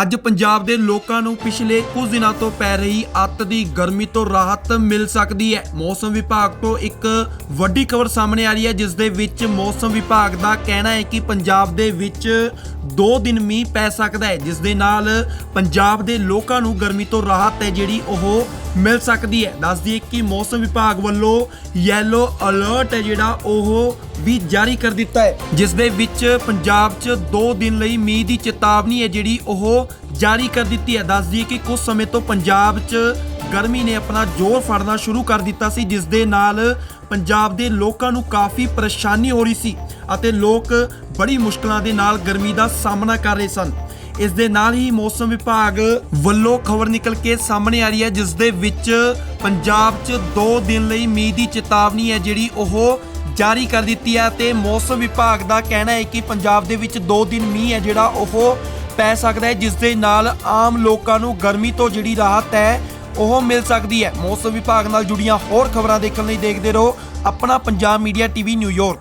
ਅੱਜ ਪੰਜਾਬ ਦੇ ਲੋਕਾਂ ਨੂੰ ਪਿਛਲੇ ਕੁਝ ਦਿਨਾਂ ਤੋਂ ਪੈ ਰਹੀ ਅੱਤ ਦੀ ਗਰਮੀ ਤੋਂ ਰਾਹਤ ਮਿਲ ਸਕਦੀ ਹੈ। ਮੌਸਮ ਵਿਭਾਗ ਤੋਂ ਇੱਕ ਵੱਡੀ ਖਬਰ ਸਾਹਮਣੇ ਆ ਰਹੀ ਹੈ, ਜਿਸ ਦੇ ਵਿੱਚ ਮੌਸਮ ਵਿਭਾਗ ਦਾ ਕਹਿਣਾ ਹੈ ਕਿ ਪੰਜਾਬ ਦੇ ਵਿੱਚ 2 ਦਿਨ ਮੀਂਹ ਪੈ ਸਕਦਾ ਹੈ, ਜਿਸ ਦੇ ਨਾਲ ਪੰਜਾਬ ਦੇ ਲੋਕਾਂ ਨੂੰ ਗਰਮੀ ਤੋਂ ਰਾਹਤ ਹੈ, ਜਿਹੜੀ ਉਹ ਮਿਲ ਸਕਦੀ ਹੈ। ਦੱਸ ਦਈਏ ਕਿ ਮੌਸਮ ਵਿਭਾਗ ਵੱਲੋਂ ਯੈਲੋ ਅਲਰਟ ਹੈ ਜਿਹੜਾ, ਉਹ ਵੀ ਜਾਰੀ ਕਰ ਦਿੱਤਾ ਹੈ। ਜਿਸ ਦੇ ਵਿੱਚ ਪੰਜਾਬ 'ਚ 2 ਦਿਨ ਲਈ ਮੀਂਹ ਦੀ ਚੇਤਾਵਨੀ ਹੈ ਜਿਹੜੀ, ਉਹ ਜਾਰੀ ਕਰ ਦਿੱਤੀ ਹੈ। ਦੱਸ ਦਈਏ ਕਿ ਕੁਝ ਸਮੇਂ ਤੋਂ ਪੰਜਾਬ 'ਚ ਗਰਮੀ ਨੇ ਆਪਣਾ ਜ਼ੋਰ ਫੜਨਾ ਸ਼ੁਰੂ ਕਰ ਦਿੱਤਾ ਸੀ, ਜਿਸ ਦੇ ਨਾਲ ਪੰਜਾਬ ਦੇ ਲੋਕਾਂ ਨੂੰ ਕਾਫੀ ਪਰੇਸ਼ਾਨੀ ਹੋ ਰਹੀ ਸੀ ਅਤੇ ਲੋਕ ਬੜੀ ਮੁਸ਼ਕਲਾਂ ਦੇ ਨਾਲ ਗਰਮੀ ਦਾ ਸਾਹਮਣਾ ਕਰ ਰਹੇ ਸਨ। ਇਸ ਦੇ ਨਾਲ ਹੀ ਮੌਸਮ ਵਿਭਾਗ ਵੱਲੋਂ ਖਬਰ ਨਿਕਲ ਕੇ ਸਾਹਮਣੇ ਆ ਰਹੀ ਹੈ, ਜਿਸ ਦੇ ਵਿੱਚ ਪੰਜਾਬ 'ਚ 2 ਦਿਨ ਲਈ ਮੀਂਹ ਦੀ ਚੇਤਾਵਨੀ ਹੈ, ਜਿਹੜੀ ਉਹ ਜਾਰੀ ਕਰ ਦਿੱਤੀ ਹੈ ਤੇ ਮੌਸਮ ਵਿਭਾਗ ਦਾ ਕਹਿਣਾ ਹੈ ਕਿ ਪੰਜਾਬ ਦੇ ਵਿੱਚ 2 ਦਿਨ ਮੀਂਹ ਹੈ, ਜਿਹੜਾ ਉਹ ਪੈ ਸਕਦਾ ਹੈ, ਜਿਸ ਦੇ ਨਾਲ ਆਮ ਲੋਕਾਂ ਨੂੰ ਗਰਮੀ ਤੋਂ ਜਿਹੜੀ ਰਾਹਤ ਹੈ, ਉਹ ਮਿਲ ਸਕਦੀ ਹੈ। ਮੌਸਮ ਵਿਭਾਗ ਨਾਲ ਜੁੜੀਆਂ ਹੋਰ ਖਬਰਾਂ ਦੇਖਣ ਲਈ ਦੇਖਦੇ ਰਹੋ, ਆਪਣਾ ਪੰਜਾਬ ਮੀਡੀਆ ਟੀਵੀ ਨਿਊਯਾਰਕ